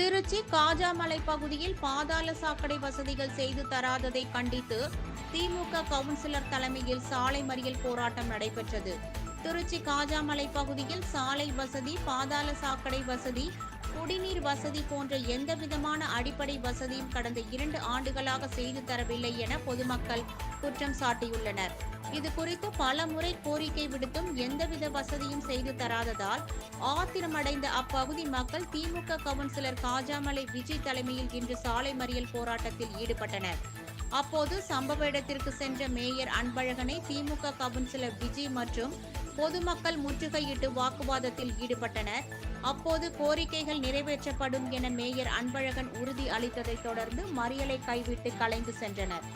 திருச்சி காஜாமலை பகுதியில் பாதாள சாக்கடை வசதிகள் செய்து தராததை கண்டித்து திமுக கவுன்சிலர் தலைமையில் சாலை மறியல் போராட்டம் நடைபெற்றது. திருச்சி காஜாமலை பகுதியில் சாலை வசதி பாதாள சாக்கடை வசதி குடிநீர் வசதி போன்ற எந்தவிதமான அடிப்படை வசதியும் கடந்த இரண்டு ஆண்டுகளாக செய்து தரவில்லை என பொதுமக்கள் குற்றம் சாட்டியுள்ளனர். இது குறித்து பல முறை கோரிக்கை விடுத்தும் எந்தவித வசதியும் செய்து தராததால் ஆத்திரமடைந்த அப்பகுதி மக்கள் திமுக கவுன்சிலர் காஜாமலை விஜய் தலைமையில் இன்று சாலை மறியல் போராட்டத்தில் ஈடுபட்டனர். அப்போது சம்பவ இடத்திற்கு சென்ற மேயர் அன்பழகனை திமுக கவுன்சிலர் விஜய் மற்றும் பொதுமக்கள் முற்றுகையிட்டு வாக்குவாதத்தில் ஈடுபட்டனர். அப்போது கோரிக்கைகள் நிறைவேற்றப்படும் என மேயர் அன்பழகன் உறுதி அளித்ததைத் தொடர்ந்து மறியலை கைவிட்டு கலைந்து சென்றனர்.